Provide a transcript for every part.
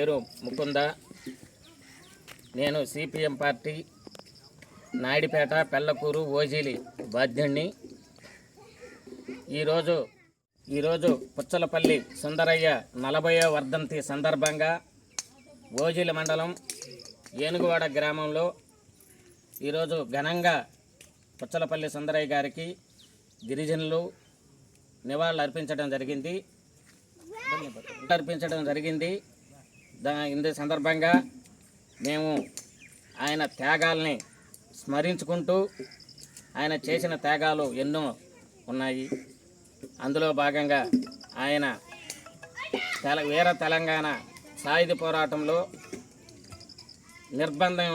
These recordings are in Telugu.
పేరు ముకుంద. నేను సిపిఎం పార్టీ నాయుడుపేట పెళ్ళకూరు ఓజీలి బాధ్యుణ్ణి. ఈరోజు ఈరోజు పుచ్చలపల్లి సుందరయ్య నలభయో వర్ధంతి సందర్భంగా ఓజీలి మండలం ఏనుగువాడ గ్రామంలో ఈరోజు ఘనంగా పుచ్చలపల్లి సుందరయ్య గారికి గిరిజనులు నివాళులు అర్పించడం జరిగింది. అర్పించడం జరిగింది. దా ఇందు సందర్భంగా మేము ఆయన త్యాగాల్ని స్మరించుకుంటూ ఆయన చేసిన త్యాగాలు ఎన్నో ఉన్నాయి. అందులో భాగంగా ఆయన తెల వీర తెలంగాణ సాయుధ పోరాటంలో నిర్బంధం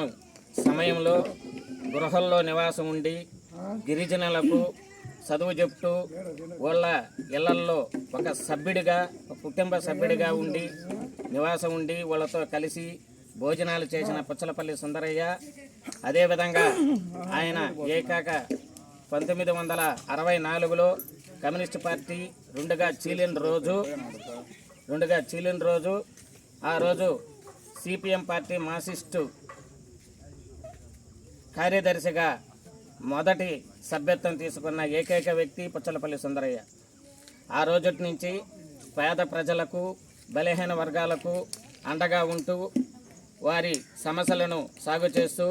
సమయంలో గృహల్లో నివాసం ఉండి గిరిజనులకు చదువు చెప్తూ వాళ్ళ ఇళ్ళల్లో ఒక సభ్యుడిగా ఒక కుటుంబ సభ్యుడిగా ఉండి నివాసం ఉండి వాళ్ళతో కలిసి భోజనాలు చేసిన పుచ్చలపల్లి సుందరయ్య అదేవిధంగా ఆయన ఏకాక పంతొమ్మిది వందల అరవై నాలుగులో కమ్యూనిస్ట్ పార్టీ రెండుగా చీలిన రోజు రెండుగా చీలిన రోజు ఆ రోజు సిపిఎం పార్టీ మాసిస్టు కార్యదర్శిగా మొదటి సభ్యత్వం తీసుకున్న ఏకైక వ్యక్తి పుచ్చలపల్లి సుందరయ్య. ఆ రోజు నుంచి పేద ప్రజలకు బలహీన వర్గాలకు అండగా ఉంటూ వారి సమస్యలను సాగు చేస్తూ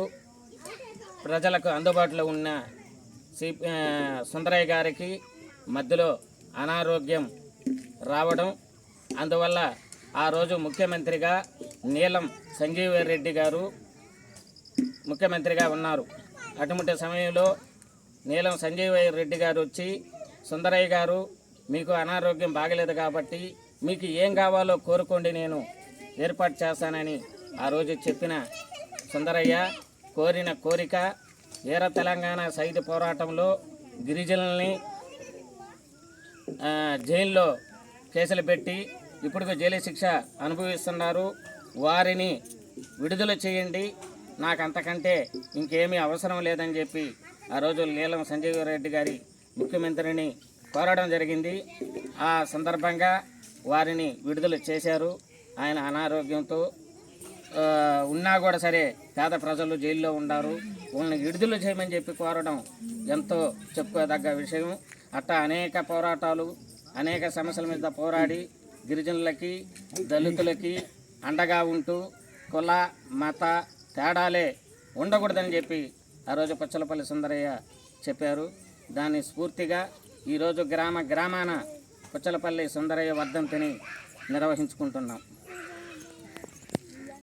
ప్రజలకు అందుబాటులో ఉన్న సి సుందరయ్య గారికి మధ్యలో అనారోగ్యం రావడం. అందువల్ల ఆ రోజు ముఖ్యమంత్రిగా నీలం సంజీవ రెడ్డి గారు ముఖ్యమంత్రిగా ఉన్నారు. అటువంటి సమయంలో నీలం సంజీవ రెడ్డి గారు వచ్చి సుందరయ్య గారు మీకు అనారోగ్యం బాగలేదు కాబట్టి మీకు ఏం కావాలో కోరుకోండి నేను ఏర్పాటు చేస్తానని ఆ రోజు చెప్పిన సుందరయ్య కోరిన కోరిక ఏర తెలంగాణ సైదు పోరాటంలో గిరిజనుల్ని జైల్లో కేసులు పెట్టి ఇప్పుడు జైలు శిక్ష అనుభవిస్తున్నారు. వారిని విడుదల చేయండి. నాకు అంతకంటే ఇంకేమీ అవసరం లేదని చెప్పి ఆ రోజు నీలం సంజయ్ రెడ్డి గారి ముఖ్యమంత్రిని కోరడం జరిగింది. ఆ సందర్భంగా వారిని విడుదల చేశారు. ఆయన అనారోగ్యంతో ఉన్నా కూడా సరే పేద ప్రజలు జైల్లో ఉన్నారు వాళ్ళని విడుదల చేయమని చెప్పి కోరడం ఎంతో చెప్పుకోదగ్గ విషయం. అట్టా అనేక పోరాటాలు అనేక సమస్యల మీద పోరాడి గిరిజనులకి దళితులకి అండగా ఉంటూ కుల మత తేడాలే ఉండకూడదని చెప్పి ఆ రోజు పచ్చలపల్లి సుందరయ్య చెప్పారు. దాని స్ఫూర్తిగా ఈరోజు గ్రామ గ్రామాన పుచ్చలపల్లి సుందరయ్య వర్ధంతిని నిర్వహించుకుంటున్నాం.